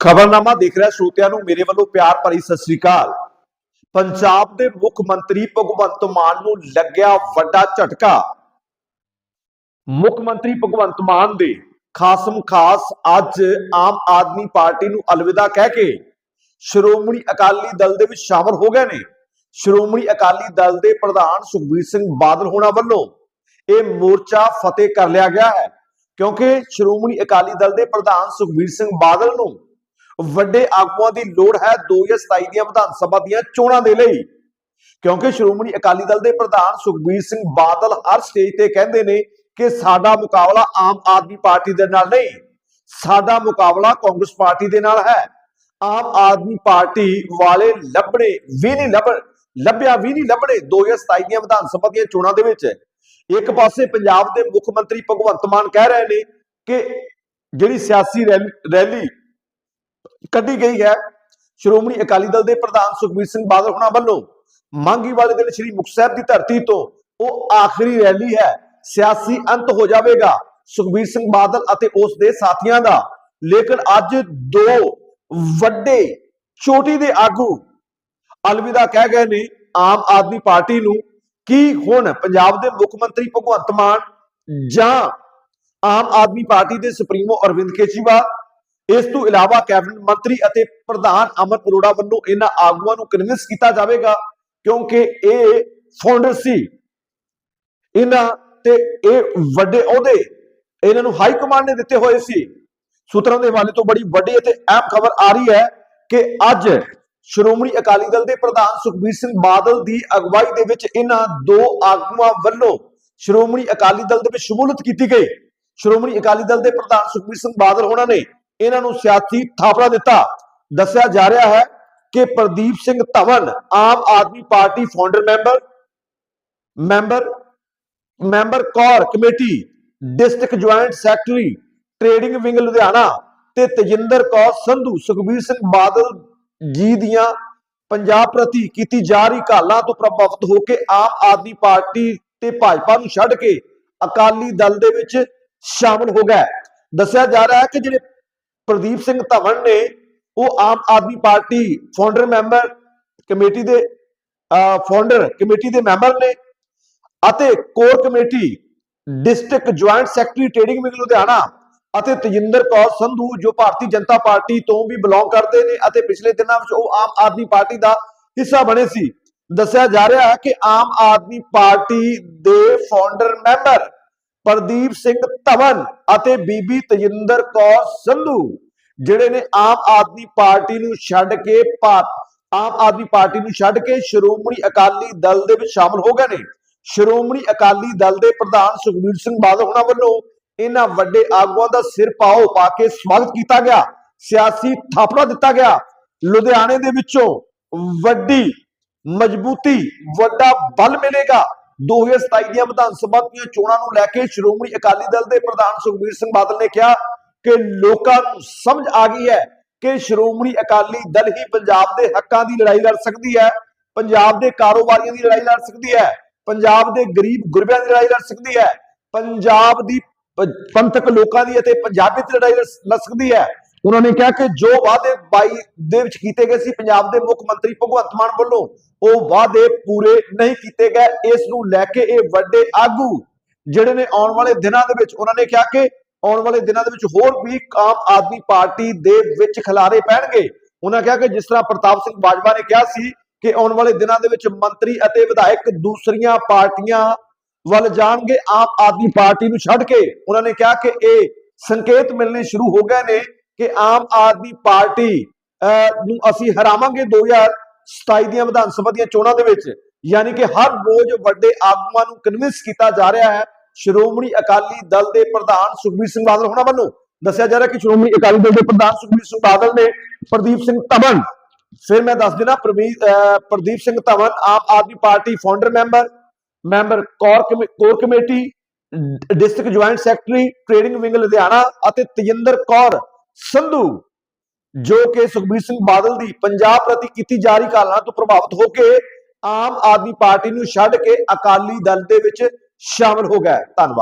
ਖਬਰਨਾਮਾ ਦੇਖ ਰਿਹਾ ਸਰੋਤਿਆਂ ਨੂੰ, ਮੇਰੇ ਵੱਲੋਂ ਪਿਆਰ ਭਰੀ ਸਤਿ ਸ੍ਰੀ ਅਕਾਲ। ਪੰਜਾਬ ਦੇ ਮੁੱਖ ਮੰਤਰੀ ਭਗਵੰਤ ਮਾਨ ਨੂੰ ਲੱਗਿਆ ਵੱਡਾ ਝਟਕਾ। ਮੁੱਖ ਮੰਤਰੀ ਭਗਵੰਤ ਮਾਨ ਦੇ ਖਾਸਮ ਖਾਸ ਅੱਜ ਆਮ ਆਦਮੀ ਪਾਰਟੀ ਨੂੰ ਅਲਵਿਦਾ ਕਹਿ ਕੇ ਸ਼੍ਰੋਮਣੀ ਅਕਾਲੀ ਦਲ ਦੇ ਵਿੱਚ ਸ਼ਾਮਲ ਹੋ ਗਏ ਨੇ। ਸ਼੍ਰੋਮਣੀ ਅਕਾਲੀ ਦਲ ਦੇ ਪ੍ਰਧਾਨ ਸੁਖਬੀਰ ਸਿੰਘ ਬਾਦਲ ਹੋਣਾ ਵੱਲੋਂ ਇਹ ਮੋਰਚਾ ਫਤਿਹ ਕਰ ਲਿਆ ਗਿਆ ਹੈ, ਕਿਉਂਕਿ ਸ਼੍ਰੋਮਣੀ ਅਕਾਲੀ ਦਲ ਦੇ ਪ੍ਰਧਾਨ ਸੁਖਬੀਰ ਸਿੰਘ ਬਾਦਲ ਨੂੰ ਵੱਡੇ ਆਗੂਆਂ ਦੀ ਲੋੜ ਹੈ 2027 ਦੀਆਂ ਵਿਧਾਨ ਸਭਾ ਦੀਆਂ ਚੋਣਾਂ ਦੇ ਲਈ। ਕਿਉਂਕਿ ਸ਼੍ਰੋਮਣੀ ਅਕਾਲੀ ਦਲ ਦੇ ਪ੍ਰਧਾਨ ਸੁਖਬੀਰ ਸਿੰਘ ਬਾਦਲ ਹਰ ਸਟੇਜ ਤੇ ਕਹਿੰਦੇ ਨੇ ਕਿ ਸਾਡਾ ਮੁਕਾਬਲਾ ਆਮ ਆਦਮੀ ਪਾਰਟੀ ਦੇ ਨਾਲ ਨਹੀਂ, ਸਾਡਾ ਮੁਕਾਬਲਾ ਕਾਂਗਰਸ ਪਾਰਟੀ ਦੇ ਨਾਲ ਹੈ। ਆਮ ਆਦਮੀ ਪਾਰਟੀ ਵਾਲੇ ਲੱਭਣੇ ਵੀ ਨਹੀਂ ਲੱਭ, ਲੱਭਿਆ ਵੀ ਨਹੀਂ ਲੱਭਣੇ 2027 ਦੀਆਂ ਵਿਧਾਨ ਸਭਾ ਦੀਆਂ ਚੋਣਾਂ ਦੇ ਵਿੱਚ। ਇੱਕ ਪਾਸੇ ਪੰਜਾਬ ਦੇ ਮੁੱਖ ਮੰਤਰੀ ਭਗਵੰਤ ਮਾਨ ਕਹਿ ਰਹੇ ਨੇ ਕਿ ਜਿਹੜੀ ਸਿਆਸੀ ਰੈਲੀ ਰੈਲੀ ਕੱਢੀ ਗਈ ਹੈ। ਸ਼੍ਰੋਮਣੀ ਅਕਾਲੀ ਦਲ ਦੇ ਪ੍ਰਧਾਨ ਸੁਖਬੀਰ ਸਿੰਘ ਬਾਦਲ ਹੋਣਾ ਵੱਲੋਂ ਮੰਗੀ ਵਾਲੇ ਦਿਨ ਸ੍ਰੀ ਮੁਕਤਸਰ ਦੀ ਧਰਤੀ ਤੋਂ ਉਹ ਆਖਰੀ ਰੈਲੀ ਹੈ। ਸਿਆਸੀ ਅੰਤ ਹੋ ਜਾਵੇਗਾ। ਸੁਖਬੀਰ ਸਿੰਘ ਬਾਦਲ ਅਤੇ ਉਸ ਦੇ ਸਾਥੀਆਂ ਦਾ। ਲੇਕਿਨ ਅੱਜ ਦੋ ਵੱਡੇ ਚੋਟੀ ਦੇ ਆਗੂ ਅਲਵਿਦਾ ਕਹਿ ਗਏ ਨੇ, ਆਮ ਆਦਮੀ ਪਾਰਟੀ ਨੂੰ ਕੀ ਹੁਣ ਪੰਜਾਬ ਦੇ ਮੁੱਖ ਮੰਤਰੀ ਭਗਵੰਤ ਮਾਨ ਜਾਂ ਆਮ ਆਦਮੀ ਪਾਰਟੀ ਦੇ ਸੁਪਰੀਮੋ ਅਰਵਿੰਦ ਕੇਜਰੀਵਾਲ ਇਸ ਤੋਂ ਇਲਾਵਾ ਕੈਬਨਿਟ ਮੰਤਰੀ ਅਤੇ ਪ੍ਰਧਾਨ ਅਮਰ ਅਰੋੜਾ ਵੱਲੋਂ ਇਹਨਾਂ ਆਗੂਆਂ ਨੂੰ ਕਨਵਿੰਸ ਕੀਤਾ ਜਾਵੇਗਾ, ਕਿਉਂਕਿ ਇਹ ਫਾਊਂਡਰ ਸੀ। ਇਹਨਾਂ ਤੇ ਇਹ ਵੱਡੇ ਅਹੁਦੇ ਇਹਨਾਂ ਨੂੰ ਹਾਈ ਕਮਾਂਡ ਨੇ ਦਿੱਤੇ ਹੋਏ ਸੀ। ਸੂਤਰਾਂ ਦੇ ਹਵਾਲੇ ਤੋਂ ਬੜੀ ਵੱਡੀ ਅਤੇ ਅਹਿਮ ਖਬਰ ਆ ਰਹੀ ਹੈ ਕਿ ਅੱਜ ਸ਼੍ਰੋਮਣੀ ਅਕਾਲੀ ਦਲ ਦੇ ਪ੍ਰਧਾਨ ਸੁਖਬੀਰ ਸਿੰਘ ਬਾਦਲ ਦੀ ਅਗਵਾਈ ਦੇ ਵਿੱਚ ਇਹਨਾਂ ਦੋ ਆਗੂਆਂ ਵੱਲੋਂ ਸ਼੍ਰੋਮਣੀ ਅਕਾਲੀ ਦਲ ਦੇ ਵਿੱਚ ਸ਼ਮੂਲਤ ਕੀਤੀ ਗਈ। ਸ਼੍ਰੋਮਣੀ ਅਕਾਲੀ ਦਲ ਦੇ ਪ੍ਰਧਾਨ ਸੁਖਬੀਰ ਸਿੰਘ ਬਾਦਲ ਹੋਣਾ ਨੇ ਇਹਨਾਂ ਨੂੰ ਸਿਆਸੀ ਥਾਪੜਾ ਦਿੱਤਾ। ਦੱਸਿਆ ਜਾ ਰਿਹਾ ਹੈ ਕਿ Pradeep Singh Dhawan Aam Aadmi Party founder member member member core committee district joint secretary trading wing Ludhiana ਤੇ ਤਜਿੰਦਰ ਕੌਰ ਸੰਧੂ, ਸੁਖਬੀਰ ਸਿੰਘ ਬਾਦਲ ਜੀ ਦੀਆਂ ਪੰਜਾਬ ਪ੍ਰਤੀ ਕੀਤੀ ਜਾ ਰਹੀ ਕਾਲਾਂ ਤੋਂ ਪ੍ਰਭਾਵਿਤ ਹੋ ਕੇ ਆਮ ਆਦਮੀ ਪਾਰਟੀ ਤੇ ਭਾਜਪਾ ਨੂੰ ਛੱਡ ਕੇ ਅਕਾਲੀ ਦਲ ਦੇ ਵਿੱਚ ਸ਼ਾਮਲ ਹੋ ਗਏ। ਦੱਸਿਆ ਜਾ ਰਿਹਾ ਹੈ ਕਿ ਜਿਹੜੇ ਪ੍ਰਦੀਪ ਸਿੰਘ ਧਵਨ ਨੇ ਉਹ Aam Aadmi Party founder member committee ਦੇ ਫਾਊਂਡਰ ਕਮੇਟੀ ਦੇ ਮੈਂਬਰ ਨੇ ਅਤੇ core committee district joint secretary trading wing Ludhiana ਅਤੇ ਤਜਿੰਦਰ ਕੌਰ ਸੰਧੂ, ਜੋ ਭਾਰਤੀ ਜਨਤਾ ਪਾਰਟੀ ਤੋਂ ਵੀ ਬਿਲੋਂਗ ਕਰਦੇ ਨੇ ਅਤੇ ਪਿਛਲੇ ਦਿਨਾਂ ਵਿੱਚ ਉਹ ਆਮ ਆਦਮੀ ਪਾਰਟੀ ਦਾ ਹਿੱਸਾ ਬਣੇ ਸੀ। ਦੱਸਿਆ ਜਾ ਰਿਹਾ ਹੈ ਕਿ ਆਮ ਆਦਮੀ ਪਾਰਟੀ ਦੇ ਫਾਊਂਡਰ ਮੈਂਬਰ ਪ੍ਰਦੀਪ ਸਿੰਘ ਧਵਨ ਅਤੇ ਬੀਬੀ ਤਜਿੰਦਰ ਕੌਰ ਸੰਧੂ, ਜਿਹੜੇ ਨੇ ਆਮ ਆਦਮੀ ਪਾਰਟੀ ਨੂੰ ਛੱਡ ਕੇ ਆਮ ਆਦਮੀ ਪਾਰਟੀ ਨੂੰ ਛੱਡ ਕੇ ਸ਼੍ਰੋਮਣੀ ਅਕਾਲੀ ਦਲ ਦੇ ਵਿੱਚ ਸ਼ਾਮਲ ਹੋ ਗਏ ਨੇ। ਸ਼੍ਰੋਮਣੀ ਅਕਾਲੀ ਦਲ ਦੇ ਪ੍ਰਧਾਨ ਸੁਖਬੀਰ ਸਿੰਘ ਬਾਦਲ ਹੋਣਾ ਵੱਲੋਂ ਇਹਨਾਂ ਵੱਡੇ ਆਗੂਆਂ ਦਾ ਸਿਰ ਪਾਓ ਪਾ ਕੇ ਸਵਾਗਤ ਕੀਤਾ ਗਿਆ। ਸਿਆਸੀ ਥਾਪੜਾ ਦਿੱਤਾ ਗਿਆ। ਲੁਧਿਆਣੇ ਦੇ ਵਿੱਚੋਂ ਵੱਡੀ, ਮਜ਼ਬੂਤੀ, ਵੱਡਾ ਬਲ ਮਿਲੇਗਾ। 2027 ਦੀਆਂ ਵਿਧਾਨ ਸਭਾ ਦੀਆਂ ਚੋਣਾਂ ਨੂੰ ਲੈ ਕੇ ਸ਼੍ਰੋਮਣੀ ਅਕਾਲੀ ਦਲ ਦੇ ਪ੍ਰਧਾਨ ਸੁਖਬੀਰ ਸਿੰਘ ਬਾਦਲ ਨੇ ਕਿਹਾ ਕਿ ਲੋਕਾਂ ਨੂੰ ਸਮਝ ਆ ਗਈ ਹੈ ਕਿ ਸ਼੍ਰੋਮਣੀ ਅਕਾਲੀ ਦਲ ਹੀ ਪੰਜਾਬ ਦੇ ਹੱਕਾਂ ਦੀ ਲੜਾਈ ਲੜ ਸਕਦੀ ਹੈ, ਪੰਜਾਬ ਦੇ ਕਾਰੋਬਾਰੀਆਂ ਦੀ ਲੜਾਈ ਲੜ ਸਕਦੀ ਹੈ, ਪੰਜਾਬ ਦੇ ਗਰੀਬ ਗੁਰਬਿਆਂ ਦੀ ਲੜਾਈ ਲੜ ਸਕਦੀ ਹੈ, ਪੰਜਾਬ ਦੀ ਪੰਥਕ ਲੋਕਾਂ ਦੀ ਅਤੇ ਪੰਜਾਬੀ ਦੀ ਲੜਾਈ ਲੜ ਲੜ ਸਕਦੀ ਹੈ। ਉਹਨਾਂ ਨੇ ਕਿਹਾ ਕਿ ਜੋ ਵਾਅਦੇ 22 ਦੇ ਵਿੱਚ ਕੀਤੇ ਗਏ ਸੀ, ਪੰਜਾਬ ਦੇ ਮੁੱਖ ਮੰਤਰੀ ਭਗਵੰਤ ਮਾਨ ਵੱਲੋਂ, ਉਹ ਵਾਅਦੇ ਪੂਰੇ ਨਹੀਂ ਕੀਤੇ ਗਏ। ਇਸ ਨੂੰ ਲੈ ਕੇ ਇਹ ਵੱਡੇ ਆਗੂ ਜਿਹੜੇ ਨੇ ਆਉਣ ਵਾਲੇ ਦਿਨਾਂ ਦੇ ਵਿੱਚ, ਉਹਨਾਂ ਨੇ ਕਿਹਾ ਕਿ ਆਉਣ ਵਾਲੇ ਦਿਨਾਂ ਦੇ ਵਿੱਚ ਹੋਰ ਵੀ ਆਮ ਆਦਮੀ ਪਾਰਟੀ ਦੇ ਵਿੱਚ ਖਿਲਾਰੇ ਪੈਣਗੇ। ਉਹਨਾਂ ਕਿਹਾ ਕਿ ਜਿਸ ਤਰ੍ਹਾਂ ਪ੍ਰਤਾਪ ਸਿੰਘ ਬਾਜਵਾ ਨੇ ਕਿਹਾ ਸੀ ਕਿ ਆਉਣ ਵਾਲੇ ਦਿਨਾਂ ਦੇ ਵਿੱਚ ਮੰਤਰੀ ਅਤੇ ਵਿਧਾਇਕ ਦੂਸਰੀਆਂ ਪਾਰਟੀਆਂ ਵੱਲ ਜਾਣਗੇ, ਆਮ ਆਦਮੀ ਪਾਰਟੀ ਨੂੰ ਛੱਡ ਕੇ। ਉਹਨਾਂ ਨੇ ਕਿਹਾ ਕਿ ਇਹ ਸੰਕੇਤ ਮਿਲਣੇ ਸ਼ੁਰੂ ਹੋ ਗਏ ਨੇ ਕਿ ਆਮ ਆਦਮੀ ਪਾਰਟੀ ਅਹ, ਨੂੰ ਅਸੀਂ ਹਰਾਵਾਂਗੇ 2027 ਦੀਆਂ ਵਿਧਾਨ ਸਭਾ ਦੀਆਂ ਚੋਣਾਂ ਦੇ ਵਿੱਚ। ਯਾਨੀ ਕਿ ਹਰ ਰੋਜ਼ ਵੱਡੇ ਆਗੂਆਂ ਨੂੰ ਕਨਵਿੰਸ ਕੀਤਾ ਜਾ ਰਿਹਾ ਹੈ ਸ਼੍ਰੋਮਣੀ ਅਕਾਲੀ ਦਲ ਦੇ ਪ੍ਰਧਾਨ ਸੁਖਬੀਰ ਸਿੰਘ ਬਾਦਲ ਹੋਣਾ ਵੱਲੋਂ। ਦੱਸਿਆ ਜਾ ਰਿਹਾ ਕਿ ਸ਼੍ਰੋਮਣੀ ਅਕਾਲੀ ਦਲ ਦੇ ਪ੍ਰਧਾਨ ਸੁਖਬੀਰ ਸਿੰਘ ਬਾਦਲ ਨੇ ਪ੍ਰਦੀਪ ਸਿੰਘ ਧਵਨ। ਫਿਰ ਮੈਂ ਦੱਸ ਦੇਣਾ ਪ੍ਰਵੀਰ ਅਹ, Pradeep Singh Dhawan Aam Aadmi Party founder member member core ਕਮੇ- core committee district joint secretary trading wing Ludhiana ਅਤੇ ਤਜਿੰਦਰ ਕੌਰ ਸੰਧੂ, ਜੋ ਕਿ ਸੁਖਬੀਰ ਸਿੰਘ ਬਾਦਲ ਦੀ ਪੰਜਾਬ ਪ੍ਰਤੀ ਕੀਤੀ ਜਾ ਰਹੀ ਕਾਲਾਂ ਤੋਂ ਪ੍ਰਭਾਵਿਤ ਹੋ ਕੇ ਆਮ ਆਦਮੀ ਪਾਰਟੀ ਨੂੰ ਛੱਡ ਕੇ ਅਕਾਲੀ ਦਲ ਦੇ ਵਿੱਚ ਸ਼ਾਮਲ ਹੋ ਗਿਆ ਧੰਨਵਾਦ।